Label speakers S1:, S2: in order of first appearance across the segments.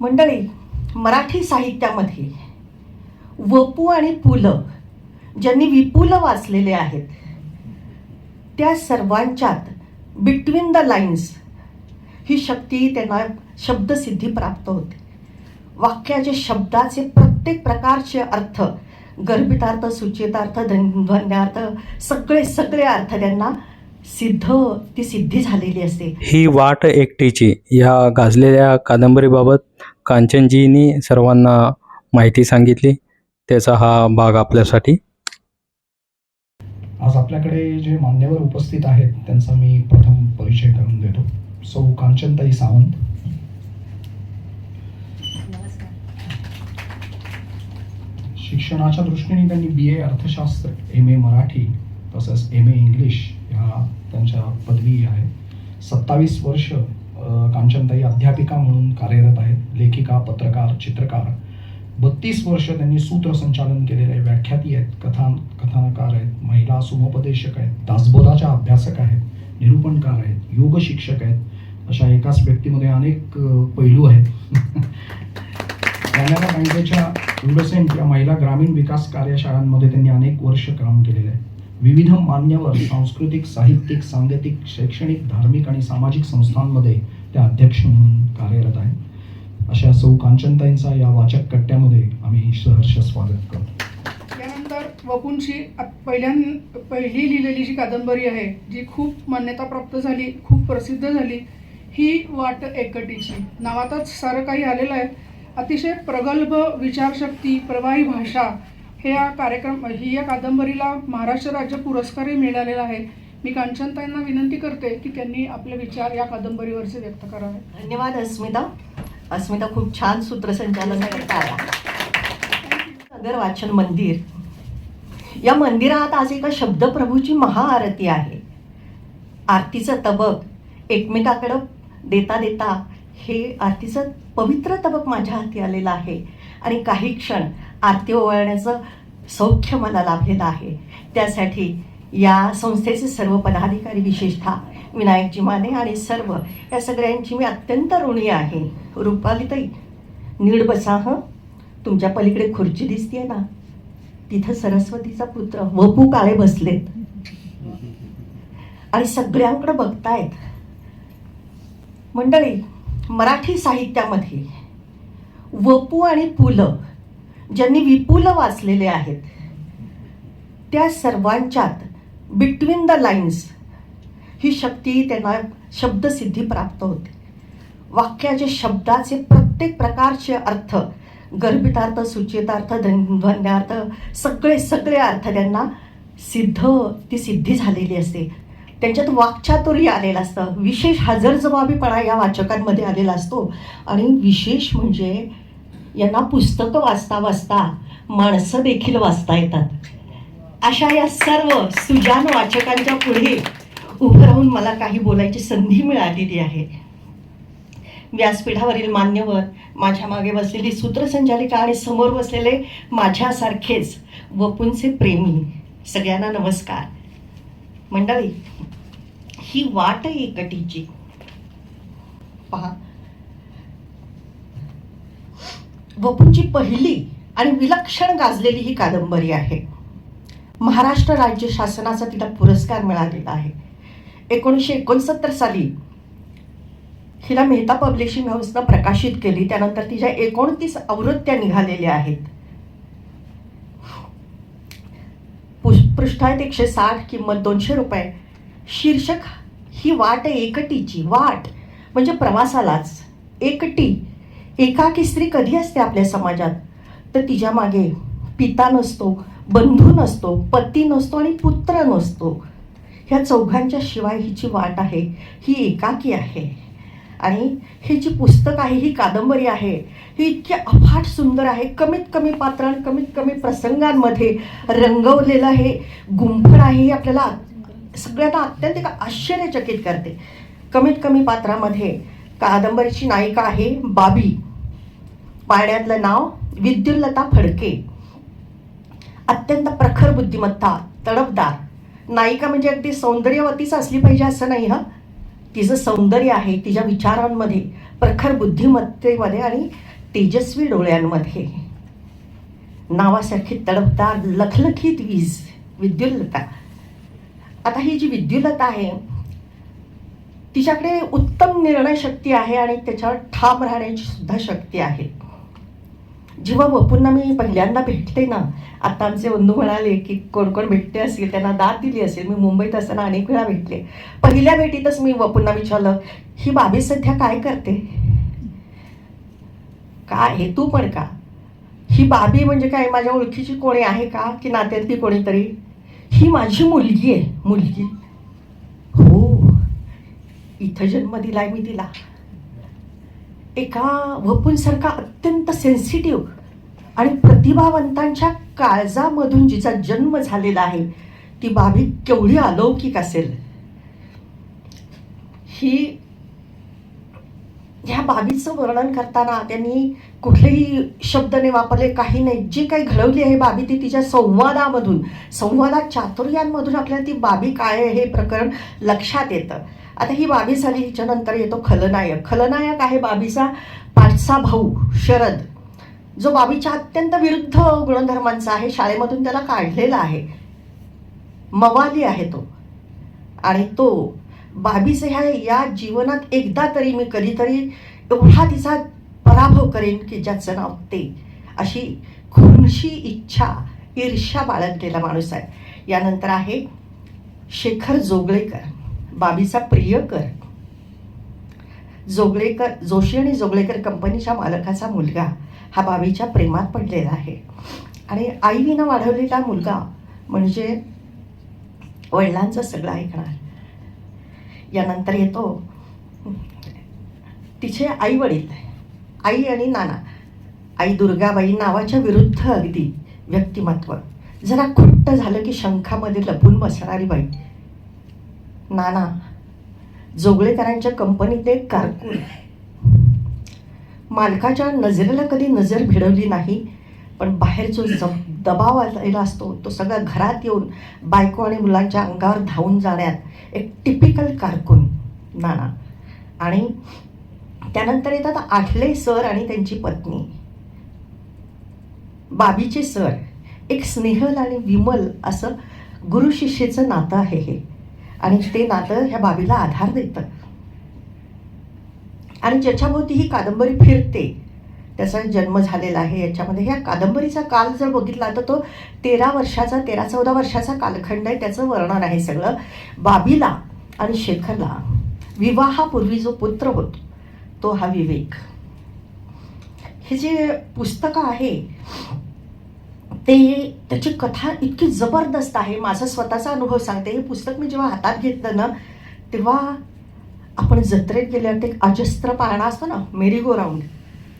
S1: मंडळी मराठी साहित्यामध्ये वपू आणि पु ल ज्यांनी विपुल वाचलेले आहेत त्या सर्वांच्यात बिटवीन द लाईन्स ही शक्ती त्यांना शब्दसिद्धी प्राप्त होते. वाक्याचे शब्दाचे प्रत्येक प्रकारचे अर्थ गर्भितार्थ सुचितार्थ धन- ध्वन्यार्थ सगळे सगळे अर्थ त्यांना सिद्ध ती सिद्धी झालेली असते.
S2: ही वाट एकटीची. या गाजलेल्या कादंबरीबाबत कांचनजींनी सर्वांना माहिती सांगितली. त्याचा हा भाग आपल्यासाठी.
S3: आज आपल्याकडे जे मान्यवर उपस्थित आहेत त्यांचा मी प्रथम परिचय करून देतो. सौ कांचनताई सावंत. शिक्षणाच्या दृष्टीने त्यांनी बी ए अर्थशास्त्र एम ए मराठी तसंच एम ए इंग्लिश ह्या त्यांच्या पदवी आहे. सत्तावीस वर्ष कांचनताई अध्यापिका म्हणून कार्यरत आहेत. लेखिका पत्रकार चित्रकार. बत्तीस वर्ष त्यांनी सूत्रसंचालन केलेले आहे व्याख्याती आहेत. कथा कथानकार आहेत. महिला समुपदेशक आहेत. दासबोधाच्या अभ्यासक आहेत. निरूपणकार आहेत. योग शिक्षक आहेत. अशा एकाच व्यक्तीमध्ये अनेक पैलू आहेत. कॅनरा बँकेच्या युडसेंट या महिला ग्रामीण विकास कार्यशाळांमध्ये त्यांनी अनेक वर्ष काम केलेले आहे विविध मान्यवर सांस्कृतिक साहित्यिक सांगीतिक शैक्षणिक धार्मिक आणि सामाजिक संस्थांमध्ये त्या अध्यक्ष म्हणून कार्यरत आहेत. अशा सौ कांचनताईंचा या वाचक कट्ट्यामध्ये आम्ही सहर्ष स्वागत करतो.
S4: त्यानंतर वपूंची पहिल्या पहिली लिहिलेली जी कादंबरी आहे जी खूप मान्यताप्राप्त झाली खूप प्रसिद्ध झाली ही वाट एकटीची. नावातच सारं काही आलेलं आहे. अतिशय प्रगल्भ विचारशक्ती प्रवाही भाषा हे या कार्यक्रम ही या कादंबरीला महाराष्ट्र राज्य पुरस्कारही मिळालेला आहे. मी कांचनताईंना विनंती करते की त्यांनी आपले विचार या कादंबरीवरचे व्यक्त करावे.
S1: धन्यवाद अस्मिता. अस्मिता खूप छान सूत्रसंचालन आला. नगर वाचन मंदिर. या मंदिरात आज एका शब्दप्रभूची महाआरती आहे. आरतीचं तबक एकमेकाकडं देता देता हे आरतीचं पवित्र तबक माझ्या हाती आलेलं आहे. आणि काही क्षण आरती ओवाळण्याचं सौख्य मला लाभलेलं आहे. त्यासाठी या संस्थेचे सर्व पदाधिकारी विशेषतः विनायकजी माने आणि सर्व या सगळ्यांची मी अत्यंत ऋणी आहे. रुपालीताई नीड बसा हं? तुमच्या पलीकडे खुर्ची दिसतीये ना? तिथं सरस्वतीचा पुत्र वपू काळे बसलेत. आणि सगळ्यांकडे बघतायत. मंडळी मराठी साहित्यामध्ये वपू आणि पु ल ज्यांनी विपुल वाचलेले आहेत त्या सर्वांच्यात बिटवीन द लाईन्स ही शक्ती त्यांना शब्दसिद्धी प्राप्त होते. वाक्याचे शब्दाचे प्रत्येक प्रकारचे अर्थ गर्भितार्थ सुचितार्थ धन- सगळे सगळे अर्थ त्यांना सिद्ध ती सिद्धी झालेली असते. त्यांच्यात वाक्चातुर्य आलेलं असतं. विशेष हजरजबाबीपणा या वाचकांमध्ये आलेला असतो. आणि विशेष म्हणजे यांना पुस्तकं वाचता वाचता माणसं देखील वाचता येतात. अशा या सर्व सुजान वाचकांच्या पुढे उभं राहून मला काही बोलायची संधी मिळालेली आहे. व्यासपीठावरील मान्यवर माझ्या मागे बसलेली सूत्रसंचालिका आणि समोर बसलेले माझ्यासारखेच वपूंचे प्रेमी सगळ्यांना नमस्कार. मंडळी ही वाट एकटीची. पहा वपूंची पहिली आणि विलक्षण गाजलेली ही कादंबरी आहे. महाराष्ट्र राज्य शासनाचा तिला पुरस्कार मिळालेला आहे. एकोणीसशे एकोणसत्तर साली हिला मेहता पब्लिशिंग हाऊसनं प्रकाशित केली. त्यानंतर तिच्या एकोणतीस आवृत्त्या निघालेल्या आहेत. पुष- पृष्ठ आहेत एकशे साठ किंमत दोनशे रुपये. शीर्षक ही वाट एकटीची. वाट म्हणजे प्रवासालाच. एकटी एकाकी स्त्री कधी असते आपल्या समाजात? तर तिच्यामागे पिता नसतो बंधू नसतो पती नसतो आणि पुत्र नसतो. ह्या चौघांच्या शिवाय हिची वाट आहे ही एकाकी आहे. आणि ही जी पुस्तक आहे ही कादंबरी आहे ही इतकी अफाट सुंदर आहे कमीत कमी पात्र आणि कमीत कमी प्रसंगांमध्ये रंगवलेलं हे गुंफण आहे हे आपल्याला सगळ्यांना अत्यंत आश्चर्यचकित करते. कमीत कमी पात्रामध्ये कादंबरीची नायिका आहे बाबी. पाण्यातलं नाव विद्युल्लता फडके. अत्यंत प्रखर बुद्धिमत्ता तडफदार. नायिका म्हणजे अगदी सौंदर्यवतीच असली पाहिजे असं नाही हं? तिचं सौंदर्य आहे तिच्या विचारांमध्ये प्रखर बुद्धिमत्तेमध्ये आणि तेजस्वी डोळ्यांमध्ये. नावासारखी तडफदार लखलखीत वीज विद्युल्लता. आता ही जी विद्युल्लता आहे तिच्याकडे उत्तम निर्णय शक्ती आहे आणि त्याच्यावर ठाम राहण्याची सुद्धा शक्ती आहे. जेव्हा वपूंना मी पहिल्यांदा भेटते ना आता आमचे बंधू म्हणाले की कोण कोण भेटते असेल त्यांना दाद दिली असेल मी मुंबईत असताना अनेक वेळा भेटले. पहिल्या भेटीतच मी वपूंना विचारलं ही बाबी सध्या काय करते? काय हे तू पण का? ही बाबी म्हणजे काय? माझ्या ओळखीची कोणी आहे का? की नात्यातली कोणीतरी? ही माझी मुलगी आहे मुलगी. हो? इथं जन्म दिलाय मी तिला एका वपूंसारखा अत्यंत सेन्सिटिव्ह आणि प्रतिभावंतांच्या काळजामधून जिचा जन्म झालेला आहे ती बाबी केवढी अलौकिक असेल. ही ह्या बाबीचं वर्णन करताना त्यांनी कुठलेही शब्द नाही वापरले काही नाही. जी काही घडवली आहे बाबी ती तिच्या संवादामधून संवादात चातुर्यांमधून आपल्याला ती बाबी काय आहे हे प्रकरण लक्षात येतं. आता ही बाबी झाली हिच्यानंतर येतो खलनायक. खलनायक आहे बाबीचा पाचसा भाऊ शरद. जो बाबीच्या अत्यंत विरुद्ध गुणधर्मांचा आहे शाळेमधून त्याला काढलेला आहे. मवाली आहे तो. आणि तो बाबीचं ह्या या जीवनात एकदा तरी मी कधीतरी एवढा तिचा पराभव करेन की ज्याचं नाव ते. अशी खुनशी इच्छा ईर्ष्या बाळगलेला माणूस आहे. यानंतर आहे शेखर जोगळेकर. बाबीचा प्रियकर जोगळेकर जोशी आणि जोगळेकर कंपनीच्या मालकाचा मुलगा हा बाबीच्या प्रेमात पडलेला आहे. आणि आईविना वाढवलेला मुलगा म्हणजे वडिलांचं सगळं ऐकणार. यानंतर येतो तिचे आई वडील आई आणि नाना. आई दुर्गाबाई नावाच्या विरुद्ध अगदी व्यक्तिमत्व. जरा खुट्ट झालं की शंखामध्ये लपून बसणारी बाई. नाना जोगळेकरांच्या कंपनीतले एक कारकून. मालकाच्या नजरेला कधी नजर भिडवली नाही पण बाहेर जो दबाव आलेला असतो तो सगळा घरात येऊन बायको आणि मुलांच्या अंगावर धावून जाण्यात एक टिपिकल कारकून नाना. आणि त्यानंतर येतात आठले सर आणि त्यांची पत्नी. बाबीचे सर एक स्नेहल आणि विमल असं गुरु शिष्येचं नातं आहे हे. आणि ते नातं ह्या बाबीला आधार देतं. आणि ज्याच्याभोवती ही कादंबरी फिरते त्याचा जन्म झालेला आहे याच्यामध्ये ह्या कादंबरीचा काल जर बघितला तर तो तेरा वर्षाचा तेरा चौदा वर्षाचा कालखंड आहे त्याचं वर्णन आहे सगळं. बाबीला आणि शेखरला विवाहापूर्वी जो पुत्र होतो तो हा विवेक. हे जे पुस्तकं आहे ते त्याची कथा इतकी जबरदस्त आहे. माझा स्वतःचा अनुभव सांगते. हे पुस्तक मी जेव्हा हातात घेतलं ना तेव्हा आपण जत्रेत गेल्यावर ते अजस्त्र पाळणा असतो ना मेरी गो राऊंड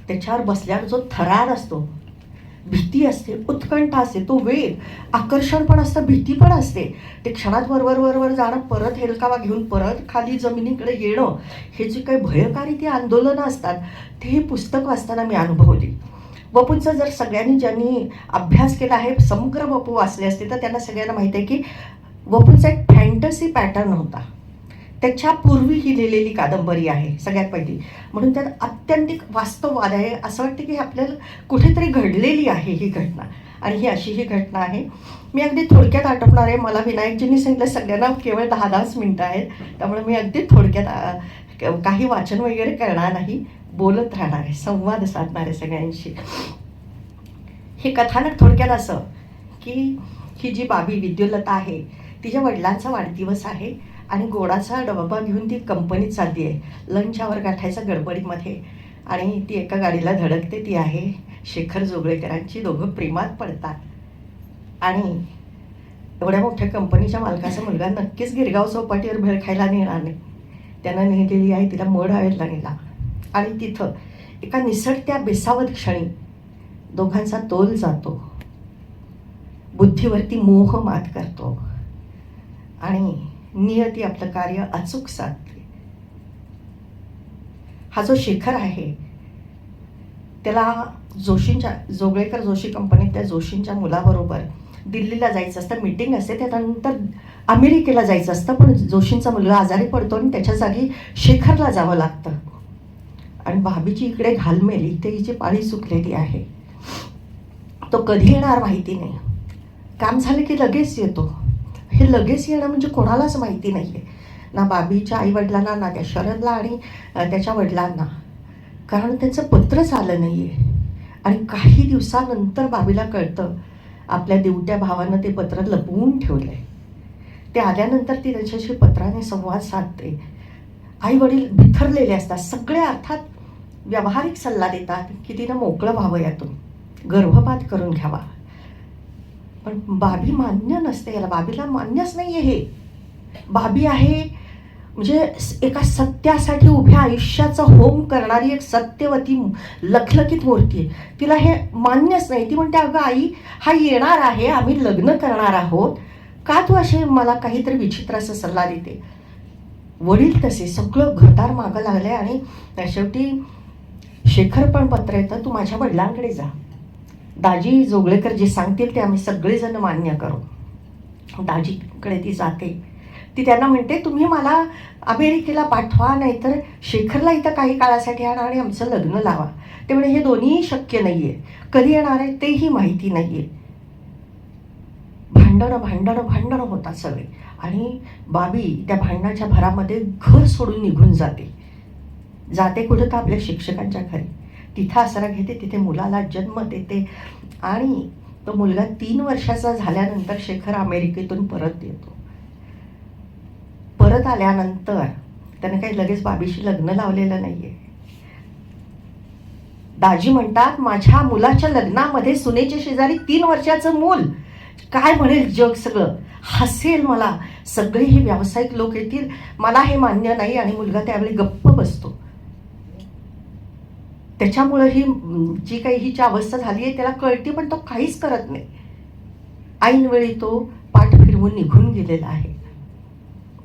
S1: त्याच्यावर बसल्यावर जो थरार असतो भीती असते उत्कंठा असते तो वेग आकर्षण पण असतं भीती पण असते. ते क्षणात वरवर वरवर जाणं परत हेलकावा घेऊन परत खाली जमिनीकडे येणं हे जे काही भयकारी ती आंदोलनं असतात ते हे पुस्तक वाचताना मी अनुभवली. वपूंचा जर सगळ्यांनी ज्यांनी अभ्यास केला आहे समग्र वपू वाचले असते तर त्यांना सगळ्यांना माहिती आहे की वपूंचा एक फॅन्टसी पॅटर्न होता त्याच्या पूर्वी ही लिहिलेली कादंबरी आहे सगळ्यात पहिली. म्हणून त्यात अत्यंतिक वास्तववाद आहे. असं वाटतं की आपल्याला कुठेतरी घडलेली आहे ही घटना. आणि ही अशी ही घटना आहे. मी अगदी थोडक्यात आटोपणार आहे. मला विनायकजींनी सांगितलं सगळ्यांना केवळ दहा दहाच मिनटं आहेत. त्यामुळे मी अगदी थोडक्यात काही वाचन वगैरे करणार नाही. बोलत राहणार आहे संवाद साधणार आहे सगळ्यांशी. हे कथानक थोडक्यात असं की ही जी बाबी विद्युलता आहे तिच्या वडिलांचा वाढदिवस आहे आणि गोडाचा डबा घेऊन ती कंपनीत चालली आहे. लंच आवर गाठायचा गडबडीमध्ये आणि ती एका गाडीला धडकते ती आहे शेखर जोगळेकरांची. दोघं प्रेमात पडतात. आणि एवढ्या मोठ्या कंपनीच्या मालकाचा मुलगा नक्कीच गिरगाव चौपाटीवर भेळ खायला नेणार नाही. त्यानं नेलेली आहे तिला मड आवेला नेला. आणि तिथं एका निसटत्या बेसावत क्षणी दोघांचा तोल जातो. बुद्धीवरती मोह मात करतो. आणि नियती आपलं कार्य अचूक साधते. हा जो शिखर आहे त्याला जोशींच्या जोगळेकर जोशी कंपनीत त्या जोशींच्या मुलाबरोबर दिल्लीला जायचं असतं. मीटिंग असते त्यानंतर अमेरिकेला जायचं असतं. पण जोशींचा मुलगा आजारी पडतो आणि त्याच्या जागी शेखरला जावं लागतं. आणि भाभीची इकडे घालमेल इथे हिची पाळी चुकलेली आहे. तो कधी येणार माहिती नाही. काम झालं की लगेच येतो. हे लगेच येणं म्हणजे कोणालाच माहिती नाही आहे ना बाबीच्या आईवडिलांना ना त्या शरदला आणि त्याच्या वडिलांना. कारण त्यांचं पत्रच आलं नाही आहे आणि काही दिवसानंतर बाबीला कळतं आपल्या दिवट्या भावानं ते पत्र लपवून ठेवलं आहे ते आल्यानंतर ती त्याच्याशी पत्राने संवाद साधते. आई वडील बिथरलेले असतात. सगळे अर्थात व्यावहारिक सल्ला देतात की तिनं मोकळं व्हावं यातून. गर्भपात करून घ्यावा. पण बाबी मान्य नसते याला. बाबीला मान्यच नाही आहे हे. बाबी आहे म्हणजे एका सत्यासाठी उभ्या आयुष्याचा होम करणारी एक सत्यवती लखलखित मूर्ती आहे. तिला हे मान्यच नाही. ती म्हणते अगं आई हा येणार आहे. आम्ही लग्न करणार आहोत. का तू असे मला काहीतरी विचित्र असा सल्ला देते? वडील तसे सगळं घरदार मागं लागले आणि शेवटी शेखर पण पत्र येतं तू माझ्या वडिलांकडे जा. दाजी जोगळेकर जे सांगतील ते आम्ही सगळेजण मान्य करू. दाजीकडे ती जाते. ती त्यांना म्हणते तुम्ही मला अमेरिकेला पाठवा नाहीतर शेखरला इथं काही काळासाठी आणा आणि आमचं लग्न लावा. ते म्हणे हे दोन्ही शक्य नाही आहे कधी येणार आहे तेही माहिती नाही आहे भांडणं भांडणं भांडणं होतात सगळे. आणि बाबी त्या भांडणाच्या भरामध्ये घर सोडून निघून जाते. जाते कुठं तर आपल्या शिक्षकांच्या घरी. तिथं आसरा घेते तिथे मुलाला जन्म देते. आणि तो मुलगा तीन वर्षाचा झाल्यानंतर शेखर अमेरिकेतून परत येतो. परत आल्यानंतर त्याने काही लगेच बाबीशी लग्न लावलेलं नाहीये. दाजी म्हणतात माझ्या मुलाच्या लग्नामध्ये सुनेच्या शेजारी तीन वर्षाचं मूल. काय म्हणेल जग सगळं? हसेल मला. सगळे हे व्यावसायिक लोक येतील. मला हे मान्य नाही आणि मुलगा त्यावेळी गप्प बसतो. त्याच्यामुळं ही जी काही हिची अवस्था झाली आहे त्याला कळते पण तो काहीच करत नाही. ऐनवेळी तो पाठ फिरवून निघून गेलेला आहे.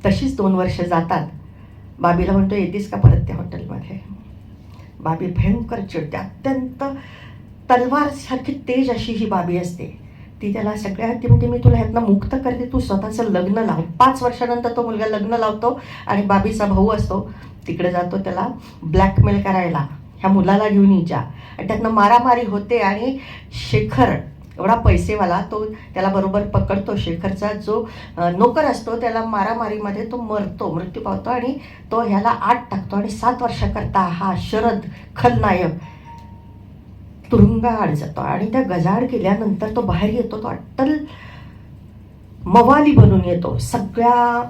S1: तशीच दोन वर्ष जातात. बाबीला म्हणतो येतेस का परत त्या हॉटेलमध्ये? बाबी भयंकर चिडते. अत्यंत तलवारसारखी तेज अशी ही बाबी असते. ती त्याला सगळ्या ती म्हणते मी तुला ह्यातनं मुक्त करते तू स्वतःचं लग्न लाव. पाच वर्षानंतर तो मुलगा लग्न लावतो आणि बाबीचा भाऊ असतो तिकडे जातो त्याला ब्लॅकमेल करायला ह्या मुलाला घेऊन हिच्या आणि त्यातनं मारामारी होते आणि शेखर एवढा पैसेवाला तो त्याला बरोबर पकडतो. शेखरचा जो नोकर असतो त्याला मारामारीमध्ये तो मरतो मृत्यू पावतो आणि तो ह्याला आठ टाकतो. आणि सात वर्षाकरता हा शरद खलनायक तुरुंगाआड जातो आणि त्या गजाआड केल्यानंतर तो बाहेर येतो तो अट्टल मवाली बनून येतो. सगळ्या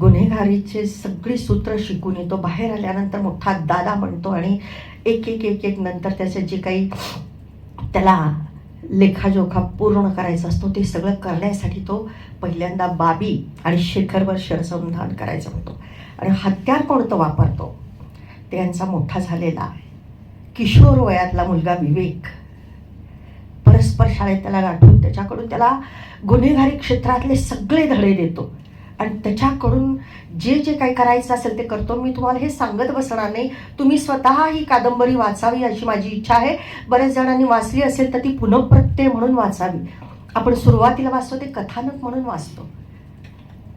S1: गुन्हेगारीचे सगळी सूत्र शिकून येतो. बाहेर आल्यानंतर मोठा दादा म्हणतो आणि एक एक एक एक नंतर त्याचं जे काही त्याला लेखाजोखा पूर्ण करायचा असतो ते सगळं करण्यासाठी तो पहिल्यांदा बाबी आणि शेखरवर शरसंधान करायचं म्हणतो आणि हत्यार कोणतं वापरतो? ते यांचा मोठा झालेला किशोर वयातला मुलगा विवेक. परस्पर शाळेत त्याला गाठून त्याच्याकडून त्याला गुन्हेगारी क्षेत्रातले सगळे धडे देतो. आणि त्याच्याकडून जे जे काही करायचं असेल ते करतो. मी तुम्हाला हे सांगत बसणार नाही. तुम्ही स्वतः ही कादंबरी वाचावी अशी माझी इच्छा आहे. बऱ्याच जणांनी वाचली असेल तर ती पुनप्रत्यय म्हणून वाचावी. आपण सुरुवातीला वाचतो ते कथानक म्हणून वाचतो.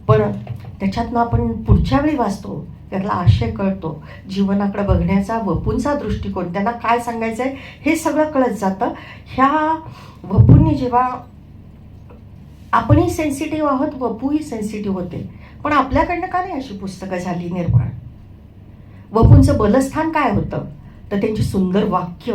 S1: पण त्याच्यातनं आपण पुढच्या वेळी वाचतो. त्यातला आशय कळतो. जीवनाकडे बघण्याचा वपूंचा दृष्टिकोन त्यांना काय सांगायचं आहे हे सगळं कळत जातं. ह्या वपूंनी जेव्हा आपणही सेन्सिटिव्ह आहोत वपूही सेन्सिटिव्ह होते. पण आपल्याकडनं का नाही अशी पुस्तकं झाली निर्माण? वपूंचं बलस्थान काय होतं? तर त्यांची सुंदर वाक्य.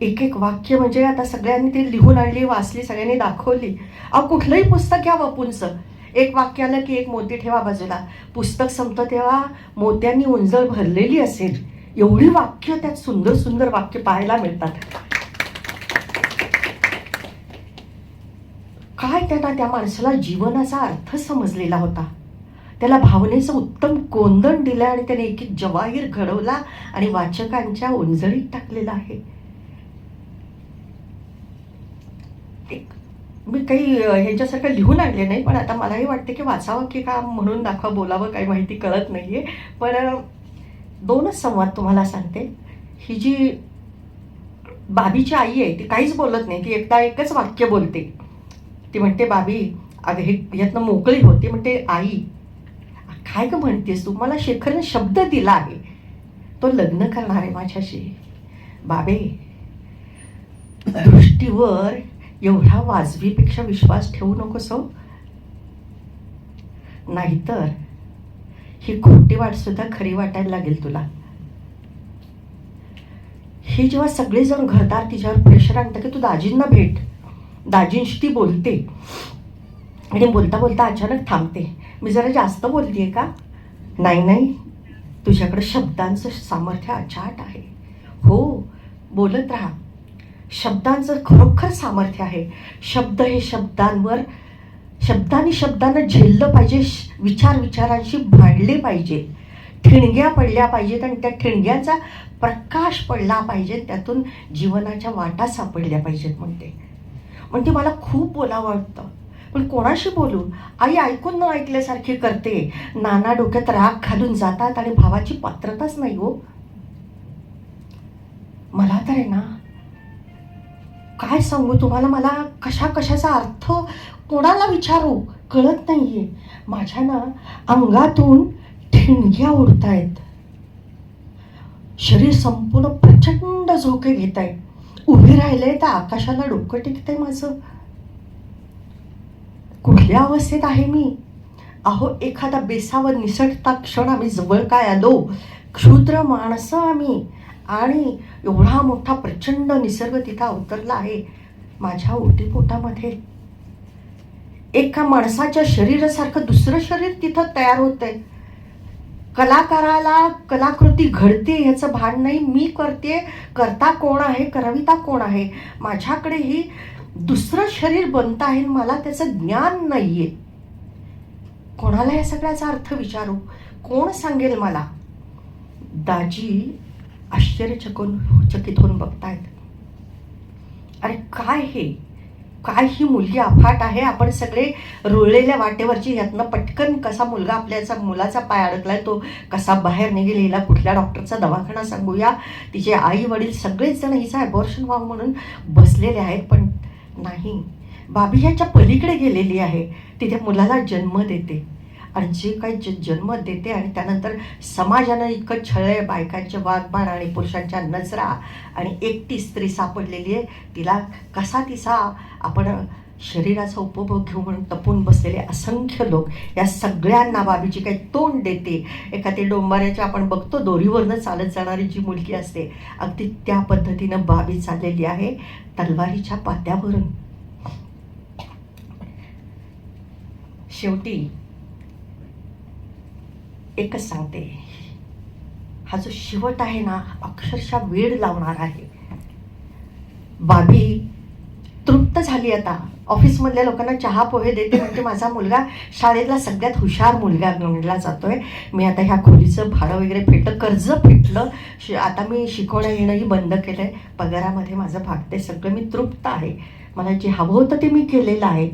S1: एक एक वाक्य म्हणजे आता सगळ्यांनी ते लिहून आणली वाचली सगळ्यांनी दाखवली. अहो कुठलंही पुस्तक घ्या वपूंचं. एक वाक्य आलं की एक मोती ठेवा बाजूला. पुस्तक संपतं तेव्हा मोत्यांनी उंजळ भरलेली असेल. एवढी वाक्य त्यात सुंदर सुंदर वाक्य पाहायला मिळतात. काय त्यांना त्या माणसाला जीवनाचा अर्थ समजलेला होता? त्याला भावनेचं उत्तम कोंदण दिलं आणि त्याने एक एक जवाहीर घडवला आणि वाचकांच्या उंजळीत टाकलेला आहे. मी काही ह्यांच्यासारखं ह्याच्यासारखं लिहून आणले नाही पण आता मलाही वाटते की वाचावं की का म्हणून दाखवा बोलावं काही माहिती कळत नाही आहे पण दोनच संवाद तुम्हाला सांगते. ही जी बाबीची आई आहे ती काहीच बोलत नाही ती एकदा एकच वाक्य बोलते. ती म्हणते बाबी अगं हे यातनं मोकळी होती म्हणते आई काय ग म्हणतेस तू? मला शेखरने शब्द दिला आहे. तो लग्न करणार आहे माझ्याशी. बाबे दृष्टीवर एवढा वाजवीपेक्षा विश्वास ठेवू नकोस हो नाहीतर ही खोटी वाटसुद्धा खरी वाटायला लागेल तुला. हे जेव्हा सगळेजण घरदार तिच्यावर प्रेशर आणतं की तू दाजींना भेट. दाजींशी ती बोलते. आणि बोलता बोलता अचानक थांबते. मी जरा जास्त बोलतेय का? नाही नाही. तुझ्याकडे शब्दांचं सामर्थ्य अचाट आहे. हो बोलत राहा. शब्दांचं खरोखर सामर्थ्य आहे. शब्द हे शब्दांवर शब्दांनी शब्दांना झेललं पाहिजे श- विचार विचारांशी भांडले पाहिजे. ठिणग्या पडल्या पाहिजेत आणि त्या ठिणग्याचा प्रकाश पडला पाहिजे त्यातून जीवनाच्या वाटा सापडल्या पाहिजेत म्हणते. म्हणते मला खूप बोलावं वाटतं. पण कोणाशी बोलू? आई ऐकून न ऐकल्यासारखी करते. नाना डोक्यात राग घालून जातात आणि भावाची पात्रताच नाही हो. मला तर आहे ना काय सांगू? तुम्हाला मला कशा कशाचा अर्थ कोणाला विचारू? कळत नाहीये. माझ्या ना अंगातून ठिणग्या उडतायत. शरीर संपूर्ण प्रचंड झोके घेत आहे उभे राहिले तर आकाशाला डोकं टिकतंय माझं. कुठल्या अवस्थेत आहे मी? अहो एखादा बेसावर निसटता क्षण आम्ही जवळ काय आलो? क्षुद्र माणसं आम्ही. आणि एवढा मोठा प्रचंड निसर्ग तिथं अवतरला आहे माझ्या ओटीपोटामध्ये एका माणसाच्या शरीरासारखं दुसरं शरीर तिथं तयार होतंय. कलाकाराला कलाकृती घडते ह्याचं भान नाही मी करते करता कोण आहे करविता कोण आहे? माझ्याकडे ही दुसरं शरीर बनत आहे मला त्याचं ज्ञान नाही आहे कोणाला या सगळ्याचा अर्थ विचारू? कोण सांगेल मला? दाजी आश्चर्यचकून हो, चकित होऊन बघतायत. अरे काय हे? काय ही मुलगी अफाट आहे? आपण सगळे रुळलेल्या वाटेवरची यातनं पटकन कसा मुलगा आपल्याचा मुलाचा पाय अडकलाय तो कसा बाहेर निघेल हिला कुठल्या डॉक्टरचा दवाखाना सांगूया? तिचे आई वडील सगळेच जण हिचा अबॉर्शन व्हावं म्हणून बसलेले आहेत पण नाही. बाबी ह्याच्या पलीकडे गेलेली आहे. तिथे मुलाला जन्म देते. आणि जे काही ज जन्म देते आणि त्यानंतर समाजानं इतकं छळय बायकांचे वागबाण आणि पुरुषांच्या नजरा आणि एकटी स्त्री सापडलेली आहे तिला कसा तिचा आपण शरीराचा उपभोग घेऊ म्हणून बसलेले असंख्य लोक या सगळ्यांना बाबीची काही तोंड देते. एखादी डोंबाऱ्याच्या आपण बघतो दोरीवरनं चालत जाणारी जी मुलगी असते अगदी त्या पद्धतीनं बाबी चाललेली आहे तलवारीच्या पात्यावरून. शेवटी एकच सांगते. हा जो शेवट आहे ना अक्षरशः वेळ लावणार आहे. बाबी तृप्त झाली आता. ऑफिसमधल्या लोकांना चहा पोहे देते म्हणजे माझा मुलगा शाळेतला सगळ्यात हुशार मुलगा म्हणला जातोय. मी आता ह्या खोलीचं भाडं वगैरे फेटलं कर्ज फेटलं. शि आता मी शिकवणं येणंही बंद केलं आहे पगारामध्ये माझं भागते सगळं. मी तृप्त आहे. मला जे हवं होतं ते मी केलेलं आहे.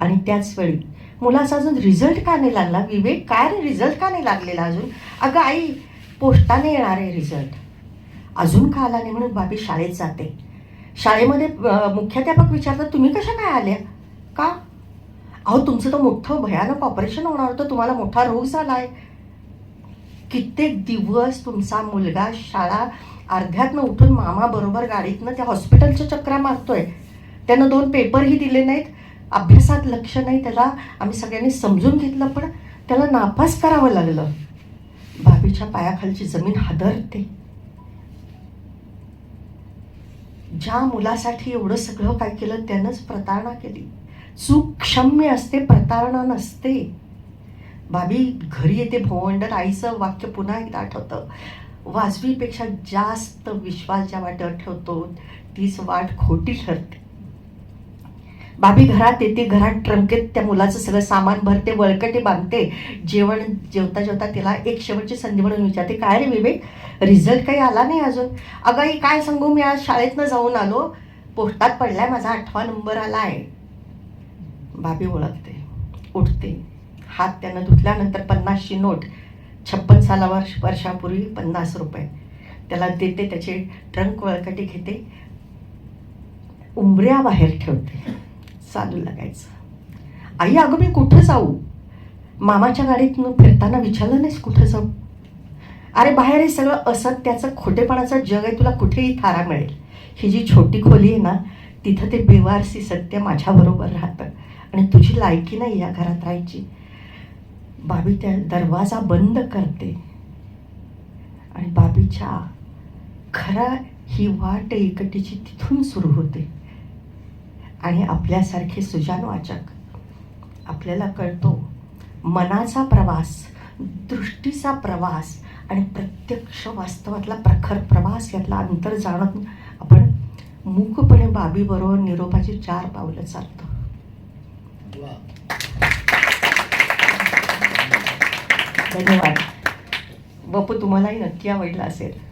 S1: आणि त्याच वेळी मुलाचा अजून रिझल्ट का नाही लागला? विवेक काय रे रिझल्ट का नाही लागलेला अजून? अगं आई पोस्टाने येणार आहे रिझल्ट अजून का आला नाही म्हणून बाबी शाळेत जाते. शाळेमध्ये मुख्याध्यापक विचारतात तुम्ही कशा काय आल्या? का? अहो तुमचं तर मोठं भयानक ऑपरेशन होणार होतं. तुम्हाला मोठा रोग झाला आहे कित्येक दिवस तुमचा मुलगा शाळा अर्ध्यातनं उठून मामाबरोबर गाडीतनं त्या हॉस्पिटलच्या चक्रा मारतोय. त्यानं दोन पेपरही दिले नाहीत. अभ्यासात लक्ष नाही त्याला आम्ही सगळ्यांनी समजून घेतलं पण त्याला नापास करावं लागलं. भाभीच्या पायाखालची जमीन हादरते. ज्या मुलासाठी एवढं सगळं काय केलं त्यानंच प्रतारणा केली. चूक क्षम्य असते प्रतारणा नसते. भाभी घरी येते भोवंडर आईचं वाक्य पुन्हा एकदा आठवतं. वाजवीपेक्षा जास्त विश्वास ज्या वाटेवर ठेवतो तीच वाट खोटी ठरते. बाबी घरात येते घरात ट्रंकेत त्या मुलाचं सगळं सामान भरते वळकटे बांधते जेवण जेवता जेवता तिला एक शेवटची संधी म्हणून विचारते काय रे विवेक? रिझल्ट काही आला नाही अजून? अगं आई काय सांगू? मी आज शाळेतनं जाऊन आलो. पोस्टात पडलाय माझा आठवा नंबर आला आहे बाबी ओळखते उठते. हात त्यानं धुतल्यानंतर पन्नासची नोट छप्पन साला वर्ष वर्षापूर्वी पन्नास रुपये. त्याला देते त्याचे ट्रंक वळकटी घेते उंबऱ्या बाहेर ठेवते. चालू लागायचं. आई अगं मी कुठं जाऊ? मामाच्या गाडीतनं फिरताना विचारलं नाहीस कुठं जाऊ? अरे बाहेर हे सगळं असत्याचं खोटेपणाचं जग आहे तुला कुठेही थारा मिळेल. ही जी छोटी खोली आहे ना तिथं ते बेवारसी सत्य माझ्याबरोबर राहतं. आणि तुझी लायकी नाही या घरात राहायची. बाबी त्या दरवाजा बंद करते. आणि बाबीच्या खरा ही वाट एकटीची तिथून सुरू होते. आणि आपल्यासारखे सुजान वाचक आपल्याला कळतो मनाचा प्रवास दृष्टीचा प्रवास आणि प्रत्यक्ष वास्तवातला प्रखर प्रवास यातला अंतर जाणून आपण मूकपणे बाबीबरोबर निरोपाची चार पावलं चालतो. धन्यवाद. बापू तुम्हालाही नक्की आवडला असेल.